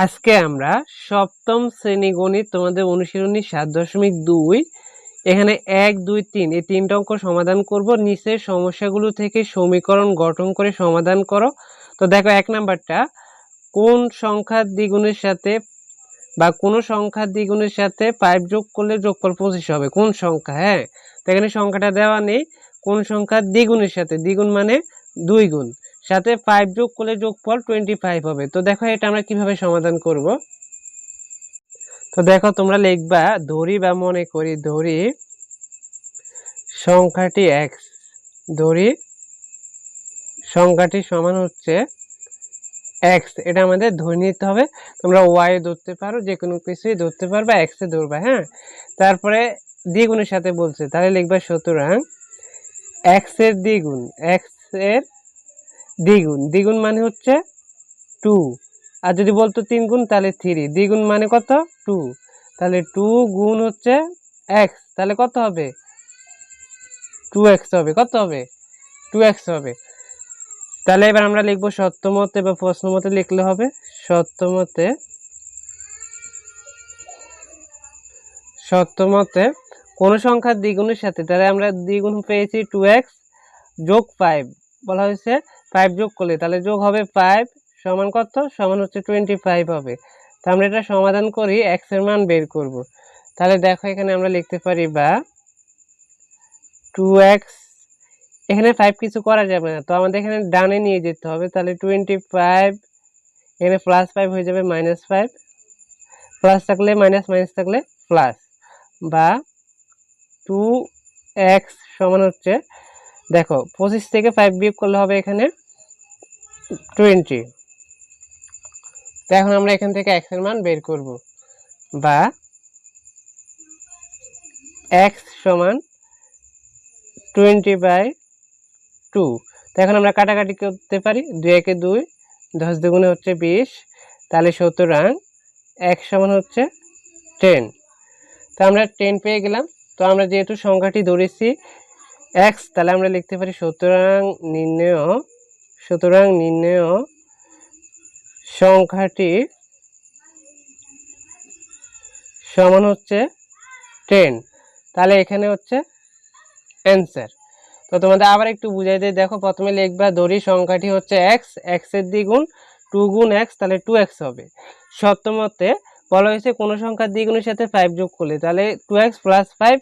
আজকে আমরা সপ্তম শ্রেণি গণিত তোমাদের অনুশীলনী সাত দশমিক দুই। এখানে এক, দুই, তিন, এই তিনটা অঙ্ক সমাধান করব। নিচের সমস্যাগুলো থেকে সমীকরণ গঠন করে সমাধান করো। তো দেখো, এক নাম্বারটা, কোন সংখ্যার দ্বিগুণের সাথে বা কোনো সংখ্যার দ্বিগুণের সাথে ফাইভ যোগ করলে যোগফল পঁচিশ হবে? কোন সংখ্যা? হ্যাঁ তো এখানে সংখ্যাটা দেওয়া নেই। কোন সংখ্যার দ্বিগুণের সাথে? দ্বিগুণ মানে দুই গুণ। সাথে ফাইভ যোগ করলে যোগফল টোয়েন্টি ফাইভ হবে। তো দেখো এটা আমরা কীভাবে সমাধান করব। তো দেখো তোমরা লিখবা, ধরি বা মনে করি, ধরি সংখ্যাটি এক্স ধরি সংখ্যাটি সমান হচ্ছে এক্স এটা আমাদের ধরে নিতে হবে। তোমরা ওয়াই ধরতে পারো যে কোনো কিছুই ধরতে পারবে এক্সে ধরবা হ্যাঁ? তারপরে দ্বিগুণের সাথে বলছে, তাহলে লিখবা সুতরাং এক্সের দ্বিগুণ এক্সের দ্বিগুণ। দ্বিগুণ মানে হচ্ছে টু আর যদি বলতো তিন গুণ, তাহলে থ্রি দ্বিগুণ মানে কত? টু তাহলে টু গুণ হচ্ছে এক্স তাহলে কত হবে? টু এক্স হবে। কত হবে? টু এক্স হবে। তাহলে এবার আমরা লিখব সত্যমতে বা প্রশ্নমতে লিখলে হবে সত্যমতে সত্যমতে কোন সংখ্যার দ্বিগুণের সাথে, তাহলে আমরা দ্বিগুণ পেয়েছি টু এক্স যোগ ফাইভ বলা হয়েছে ফাইভ যোগ করলে তাহলে যোগ হবে ফাইভ সমান কত? সমান হচ্ছে টোয়েন্টি ফাইভ হবে। তা আমরা এটা সমাধান করি এক্সের মান বের করব। তাহলে দেখো এখানে আমরা লিখতে পারি বা টু এক্স এখানে ফাইভ কিছু করা যাবে না। তো আমাদের এখানে ডানে নিয়ে যেতে হবে, তাহলে টোয়েন্টি ফাইভ এখানে প্লাস ফাইভ হয়ে যাবে মাইনাস ফাইভ প্লাস থাকলে মাইনাস মাইনাস থাকলে প্লাস বা টু এক্স সমান হচ্ছে, দেখো, পঁচিশ থেকে ফাইভ বিয়োগ করলে হবে এখানে টোয়েন্টি। তো এখন আমরা এখান থেকে এক্সের মান বের করব। বা এক্স সমান টোয়েন্টি বাই টু। তো এখন আমরা কাটাকাটি করতে পারি। দুই, একে দুই, দশ দুগুণে হচ্ছে বিশ। তাহলে সুতরাং এক সমান হচ্ছে টেন তো আমরা টেন পেয়ে গেলাম। তো আমরা যেহেতু সংখ্যাটি ধরেছি এক্স তাহলে আমরা লিখতে পারি সুতরাং নির্ণয় সুতরাং নির্ণয় সংখ্যাটি সমান হচ্ছে টেন তাহলে এখানে হচ্ছে অ্যান্সার তো তোমাদের আবার একটু বুঝাই দিয়ে দেখো, প্রথমে লিখবা, দড়ি সংখ্যাটি হচ্ছে এক্স এক্সের দ্বিগুণ টু গুণ এক্স তাহলে টু এক্স হবে। সপ্তমতে বলা হয়েছে কোনো সংখ্যার দ্বিগুণের সাথে ফাইভ যোগ করলে, তাহলে টু এক্স প্লাস ফাইভ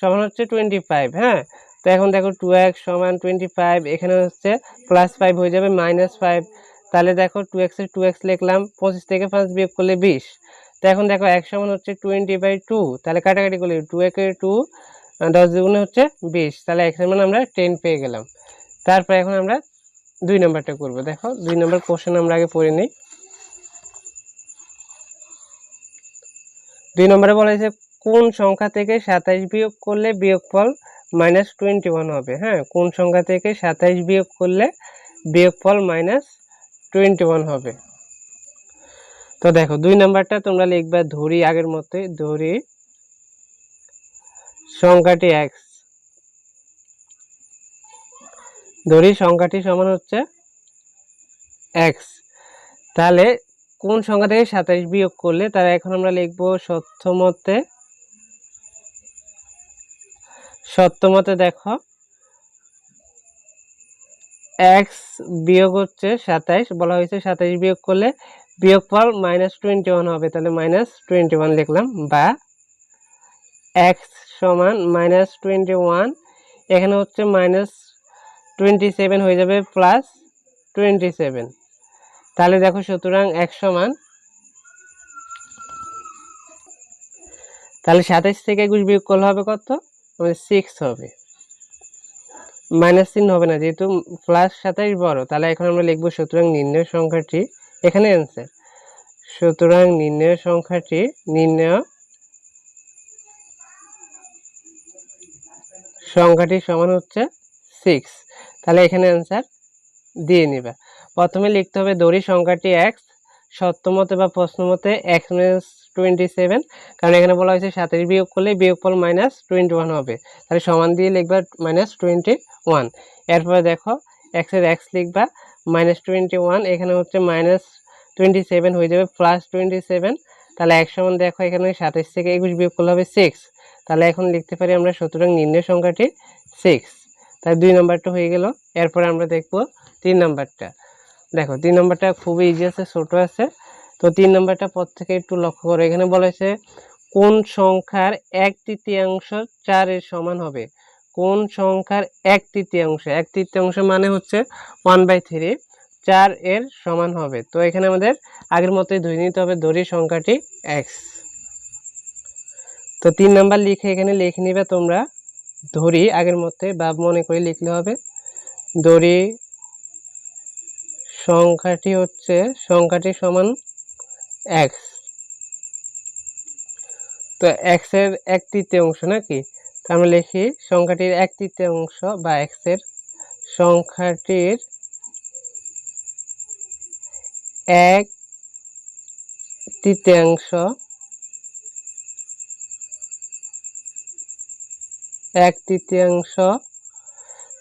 সমান হচ্ছে টোয়েন্টি ফাইভ হ্যাঁ? তো এখন দেখো টু এক্স সমান টোয়েন্টি ফাইভ এখানে হচ্ছে প্লাস ফাইভ হয়ে যাবে মাইনাস ফাইভ তাহলে দেখো টু এক্সের টু এক্স লিখলাম, পঁচিশ থেকে পাঁচ বিয়োগ করলে বিশ। তো এখন দেখো এক সমান হচ্ছে টোয়েন্টি বাই টু তাহলে কাটাকাটি করলে টু একে টু দশ দুগুণে হচ্ছে বিশ। তাহলে এক্সের মানে আমরা টেন পেয়ে গেলাম। তারপর এখন আমরা দুই নম্বরটা করব। দেখো দুই নম্বর কোশ্চেন আমরা আগে পড়ে নিই। দুই নম্বরে বলা হয়েছে, কোন সংখ্যা থেকে সাতাইশ বিয়োগ করলে বিয়োগফল মাইনাস টোয়েন্টি ওয়ান হবে হ্যাঁ? কোন সংখ্যা থেকে সাতাইশ বিয়োগ করলে বিয়োগফল মাইনাস টোয়েন্টি ওয়ান হবে। তো দেখো, দুই নাম্বারটা তোমরা লিখবা ধরি আগের মতোই, ধরি সংখ্যাটি এক্স ধরি সংখ্যাটি সমান হচ্ছে এক্স তাহলে কোন সংখ্যা থেকে সাতাইশ বিয়োগ করলে, তাহলে এখন আমরা লিখব সত্যমতে সত্যমতে দেখো এক্স বিয়োগ হচ্ছে সাতাইশ, বলা হয়েছে সাতাইশ বিয়োগ করলে বিয়োগফল মাইনাস টোয়েন্টি ওয়ান হবে। তাহলে মাইনাস টোয়েন্টি ওয়ান লিখলাম, বা এক্স সমান মাইনাস টোয়েন্টি ওয়ান এখানে হচ্ছে মাইনাস টোয়েন্টি সেভেন হয়ে যাবে প্লাস টোয়েন্টি সেভেন তাহলে দেখো সুতরাং এক সমান, তাহলে সাতাইশ থেকে একুশ বিয়োগ করলে হবে কত? সিক্স হবে। মাইনাস চিহ্ন হবে না, যেহেতু প্লাস সাতাইশ বড়, তাহলে এখন আমরা লিখব সুতরাং নির্ণয় সংখ্যাটি, এখানে অ্যান্সার সুতরাং নির্ণয় সংখ্যাটি নির্ণয় সংখ্যাটি সমান হচ্ছে সিক্স তাহলে এখানে অ্যান্সার দিয়ে নিবা। প্রথমে লিখতে হবে দড়ি সংখ্যাটি এক্স সত্যমতে বা প্রশ্নমতে এক্স টোয়েন্টি সেভেন, কারণ এখানে বলা হয়েছে সাতের বিয়োগ করলে বিয়োগফল মাইনাস টোয়েন্টি ওয়ান হবে। তাহলে সমান দিয়ে লিখবা মাইনাস টোয়েন্টি ওয়ান এরপরে দেখো এক্সের এক্স লিখবা মাইনাস টোয়েন্টি ওয়ান এখানে হচ্ছে মাইনাস টোয়েন্টি সেভেন হয়ে যাবে প্লাস টোয়েন্টি সেভেন তাহলে এক সমান দেখো, এখানে সাতাশ থেকে একুশ বিয়োগ করলে হবে সিক্স তাহলে এখন লিখতে পারি আমরা সুতরাং নির্ণয় সংখ্যাটি সিক্স তাহলে দুই নম্বরটা হয়ে গেল, এরপরে আমরা দেখব তিন নম্বরটা। দেখো, তিন নম্বরটা খুবই ইজি আছে, ছোট আছে। তো তিন নম্বরটা পর থেকে একটু লক্ষ্য করো। এখানে বলা হয়েছে, কোন সংখ্যার এক তৃতীয়াংশ চারের সমান হবে? কোন সংখ্যার এক তৃতীয়াংশ? এক তৃতীয়াংশ মানে হচ্ছে ওয়ান বাই থ্রি চার এর সমান হবে। তো এখানে আমাদের আগের মতোই ধরে নিতে হবে দড়ি সংখ্যাটি এক্স তো তিন নাম্বার লিখে এখানে লিখে নিবে তোমরা ধরি, আগের মতে বা মনে করে লিখলে হবে। দড়ি সংখ্যাটি হচ্ছে সংখ্যাটি সমান এক্স তো এক্সের এক তৃতীয়াংশ নাকি? তো আমরা লিখি সংখ্যাটির এক তৃতীয়াংশ বা এক্সের সংখ্যাটির এক তৃতীয়াংশ এক তৃতীয়াংশ।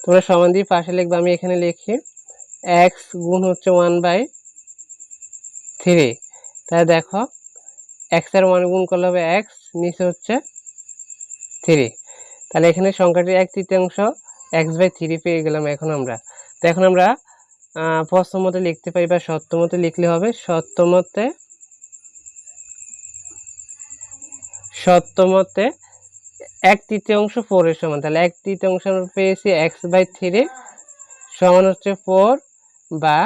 তোমরা সমান দিয়ে পাশে লিখবে, আমি এখানে লিখি এক্স গুণ হচ্ছে ওয়ান বাই থ্রি তাহলে দেখো এক্সের ওয়ান গুণ করলে হবে এক্স নিচে হচ্ছে থ্রি তাহলে এখানে সংখ্যাটি এক তৃতীয়াংশ এক্স বাই থ্রি পেয়ে গেলাম এখন আমরা। তো এখন আমরা প্রশ্ন মতে লিখতে পারি বা সত্য মতে লিখলে হবে, সত্য মতে সত্য মতে এক তৃতীয়াংশ ফোরের সমান। তাহলে এক তৃতীয়াংশ আমরা পেয়েছি এক্স বাই থ্রি সমান হচ্ছে ফোর বা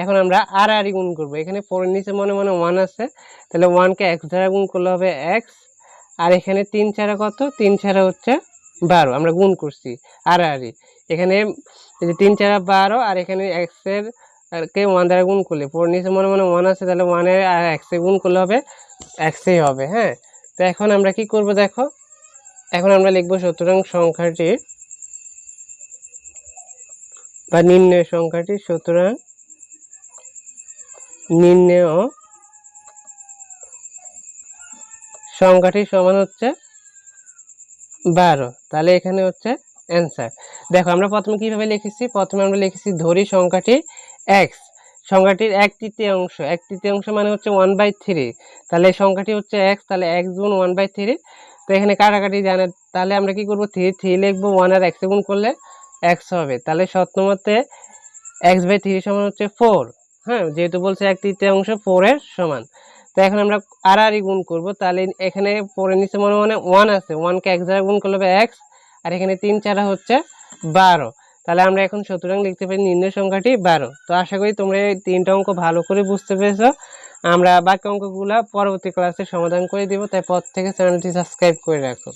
এখন আমরা আর আর গুণ করব। এখানে ফোরের নিচে মনে মনে ওয়ান আছে। তাহলে ওয়ানকে এক্স দ্বারা গুণ করলে হবে এক্স আর এখানে তিন ছাড়া কত? তিন ছাড়া হচ্ছে বারো। আমরা গুণ করছি আর আরই এখানে যে তিন চারা বারো আর এখানে এক্সের কে ওয়ান দ্বারা গুণ করলে? ফোর নিচে মনে মনে ওয়ান আছে, তাহলে ওয়ানের আর এক্সে গুণ করলে হবে এক্সেই হবে হ্যাঁ? তো এখন আমরা কি করব দেখো? এখন আমরা লিখব সুতরাং সংখ্যাটি বা নিম্নের সংখ্যাটি সুতরাং নির্ণয় সংখ্যাটি সমান হচ্ছে বারো। তাহলে এখানে হচ্ছে অ্যান্সার দেখো, আমরা প্রথমে কীভাবে লিখেছি? প্রথমে আমরা লিখেছি ধরি সংখ্যাটি এক্স সংখ্যাটির এক তৃতীয়াংশ। এক তৃতীয়াংশ মানে হচ্ছে ওয়ান বাই থ্রি তাহলে সংখ্যাটি হচ্ছে এক্স তাহলে এক্স গুণ ওয়ান বাই থ্রি তো এখানে কাটাকাটি জানে। তাহলে আমরা কি করব? থ্রি থ্রি লিখব ওয়ান আর এক্সে গুণ করলে এক্স হবে। তাহলে সত্যমতে এক্স বাই থ্রি সমান হচ্ছে ফোর হ্যাঁ যেহেতু বলছে এক তৃতীয়াংশ ফোরের সমান। তো এখন আমরা আর আর গুণ করব। তাহলে এখানে ফোরের নিচে মনে মনে ওয়ান আছে। ওয়ানকে এক দ্বারা গুণ করলে এক্স আর এখানে তিন চারা হচ্ছে বারো। তাহলে আমরা এখন সুতরাং লিখতে পারি নির্ণয় সংখ্যাটি বারো। তো আশা করি তোমরা এই তিনটা অঙ্ক ভালো করে বুঝতে পেরেছ। আমরা বাকি অঙ্কগুলো পরবর্তী ক্লাসে সমাধান করে দিব। তাই পর থেকে চ্যানেলটি সাবস্ক্রাইব করে রাখো।